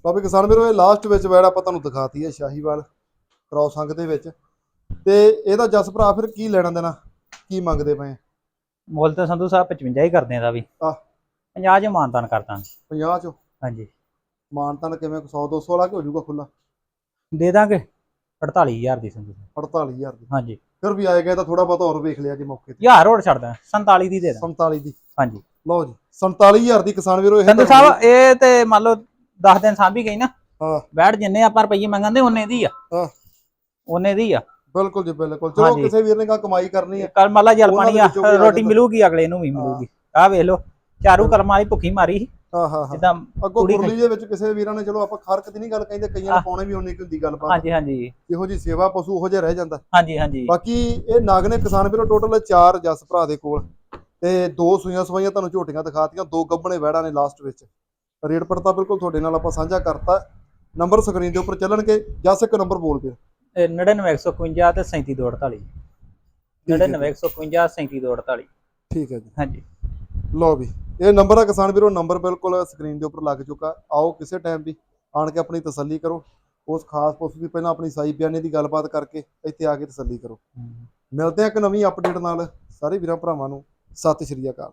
ਵੀ ਕਿਸਾਨ ਵੀਰੋ ਇਹ ਲਾਸਟ ਵਿੱਚ ਵੈੜ ਆਪਾਂ ਤੁਹਾਨੂੰ ਦਿਖਾਤੀ ਹੈ ਸ਼ਾਹੀਵਾਲ ਕ੍ਰੋਸ ਅੰਗ ਦੇ ਵਿੱਚ ਤੇ ਇਹਦਾ ਜਸ ਭਰਾ ਫਿਰ ਕੀ ਲੈਣਾ ਦੇਣਾ ਕੀ ਮੰਗਦੇ ਪਏ? ਮੁੱਲ ਤੇ ਸੰਧੂ ਸਾਹਿਬ 55 ਹੀ ਕਰਦੇ ਆ ਦਾ ਵੀ ਆਹ। 50 ਚ ਮਾਨਤਾਨ ਕਰਦਾ 50 ਚੋਂ? ਹਾਂਜੀ। ਮਾਨਤਨ ਕਿਵੇਂ? 100 200 ਵਾਲਾ ਕਿ ਹੋ ਜਾਊਗਾ ਖੁੱਲਾ ਦੇ ਦਾਂਗੇ। 48000 ਦੀ ਸਾਹਿਬ 48000 ਦੀ। ਹਾਂਜੀ। ਫਿਰ ਵੀ ਆਏ ਗਏ ਤਾਂ ਥੋੜਾ ਬਹੁਤ ਹੋਰ ਵੇਖ ਲਿਆ ਜੀ ਮੌਕੇ ਤੇ। ਯਾਰ ਹੋਰ ਛੱਡ ਦਾਂ 47 ਦੀ ਦੇ ਦਾਂ 47 ਦੀ। ਹਾਂਜੀ। ਲਓ ਜੀ 47000 ਦੀ ਕਿਸਾਨ ਵੀਰੋ ਇਹ ਸੰਧੂ ਸਾਹਿਬ ਇਹ ਤੇ ਮੰਨ ਲਓ 10 ਦਿਨ ਸਾਂਭੀ ਗਈ ਨਾ। ਹਾਂ। ਬੈਠ ਜਿੰਨੇ ਆਪਾਂ ਰੁਪਈਏ ਮੰਗਾਂਦੇ ਉਹਨੇ ਦੀ ਆ। ਹਾਂ। ਉਹਨੇ ਦੀ ਆ। ਬਿਲਕੁਲ ਜੀ ਬਿਲਕੁਲ। ਚਲੋ। ਕਿਸੇ ਵੀਰ ਨੇ ਕਾ ਕਮਾਈ ਕਰਨੀ ਹੈ ਕੱਲ ਮੱਲਾ ਜਲ ਪਾਣੀ ਆ ਰੋਟੀ ਮਿਲੂਗੀ ਅਗਲੇ ਨੂੰ ਵੀ ਮਿਲੂਗੀ। ਆਹ ਵੇਖ ਲਓ। ਚਾਰੂ ਕਲਮ ਵਾਲੀ ਭੁੱਖੀ ਮਾਰੀ ਸੀ, ਹਾਂ ਹਾਂ ਹਾਂ। ਜਿੱਦਾਂ ਅੱਗੋਂ ਕੁੜੀ ਕੁਰਲੀ ਦੇ ਵਿੱਚ ਕਿਸੇ ਵੀਰਾਂ ਨੇ ਚਲੋ ਆਪਾਂ ਖਰਕ ਦੀ ਨਹੀਂ ਗੱਲ ਕਹਿੰਦੇ ਕਈਆਂ ਨੇ। ਪਾਉਣੇ ਵੀ ਉਹਨੇ ਕੀ ਹੁੰਦੀ ਗੱਲਬਾਤ। ਹਾਂਜੀ ਹਾਂਜੀ। ਇਹੋ ਜੀ ਸੇਵਾ ਪਸ਼ੂ ਉਹੋ ਜਿਹਾ ਰਹਿ ਜਾਂਦਾ। ਹਾਂਜੀ ਹਾਂਜੀ। ਬਾਕੀ ਇਹ ਨਾਗ ਨੇ ਕਿਸਾਨ ਵੀਰੋ ਟੋਟਲ ਚਾਰ ਜਸ ਭਰਾ ਦੇ ਕੋਲ। ਤੇ ਦੋ ਸੂਈਆਂ ਸਵਾਈਆਂ ਤੁਹਾਨੂੰ ਝੋਟੀਆਂ ਦਿਖਾਤੀਆਂ ਦੋ ਗੱਬਣੇ ਵੈੜਾਂ ਨੇ ਲਾਸਟ ਵਿੱਚ। ਰੇਟ ਪੜਤਾ ਬਿਲਕੁਲ ਤੁਹਾਡੇ ਨਾਲ ਆਪਾਂ ਸਾਂਝਾ ਕਰਤਾ। ਨੰਬਰ ਸਕਰੀਨ ਦੇ ਉੱਪਰ ਚੱਲਣਗੇ। ਜਸ ਇੱਕ ਨੰਬਰ ਬੋਲ ਇਹ 99151 ਤੇ 37248 99151 37248 ਠੀਕ ਹੈ ਜੀ। ਹਾਂਜੀ। ਲਓ ਵੀ। ਇਹ ਨੰਬਰ ਆ ਕਿਸਾਨ ਵੀਰੋ ਨੰਬਰ ਬਿਲਕੁਲ ਸਕਰੀਨ ਦੇ ਉੱਪਰ ਲੱਗ ਚੁੱਕਾ। ਆਓ ਕਿਸੇ ਟਾਈਮ ਵੀ ਆਣ ਕੇ ਆਪਣੀ ਤਸੱਲੀ ਕਰੋ। ਉਸ ਖਾਸ ਪਸ਼ੂ ਦੀ ਪਹਿਲਾਂ ਆਪਣੀ ਸਾਈ ਬਿਆਨੇ ਦੀ ਗੱਲਬਾਤ ਕਰਕੇ ਇੱਥੇ ਆ ਕੇ ਤਸੱਲੀ ਕਰੋ। ਮਿਲਦੇ ਆ ਇੱਕ ਨਵੀਂ ਅਪਡੇਟ ਨਾਲ। ਸਾਰੇ ਵੀਰਾਂ ਭਰਾਵਾਂ ਨੂੰ ਸਤਿ ਸ਼੍ਰੀ ਅਕਾਲ।